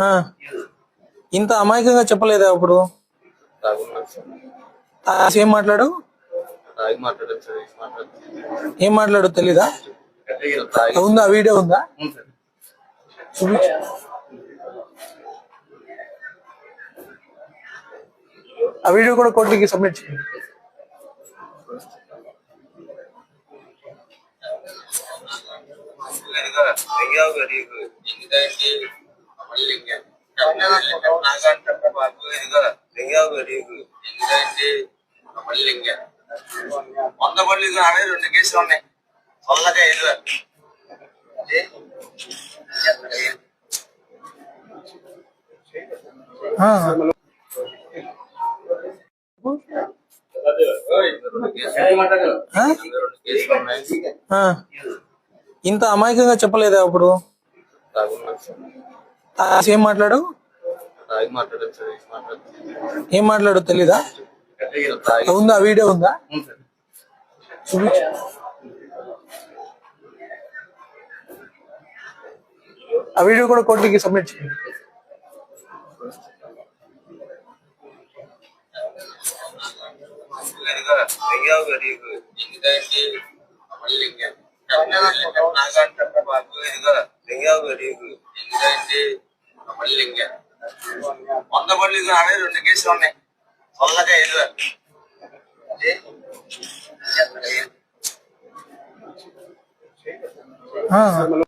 ఆ? ఇంత అమాయకంగా చెప్పలేదా అప్పుడు ఏం మాట్లాడు? ఏం మాట్లాడు తెలీదా? ఉందా? వీడియో ఉందా? ఆ వీడియో కూడా కోర్టుకి సబ్మిట్ చేయండి. వంద పళ్ళు ఇది అనే రెండు కేసులు ఉన్నాయి చల్లగా ఎదుగు ఆ. ఆ? ఆ. ఇంత అమాయకంగా చెప్పలేదా అప్పుడు? ఏం మాట్లాడు? ఏం మాట్లాడు తెలీదా? ఉందా? వీడియో ఉందా? చూపించు. ఆ వీడియో కూడా కోర్టుకి సబ్మిట్ చేయండి ఎదుగు ఎదుగు ఎందుకంటే మళ్ళీ వంద పళ్ళు ఇది అనే రెండు కేసులు ఉన్నాయి. చల్లగా ఎదుగు ఆ.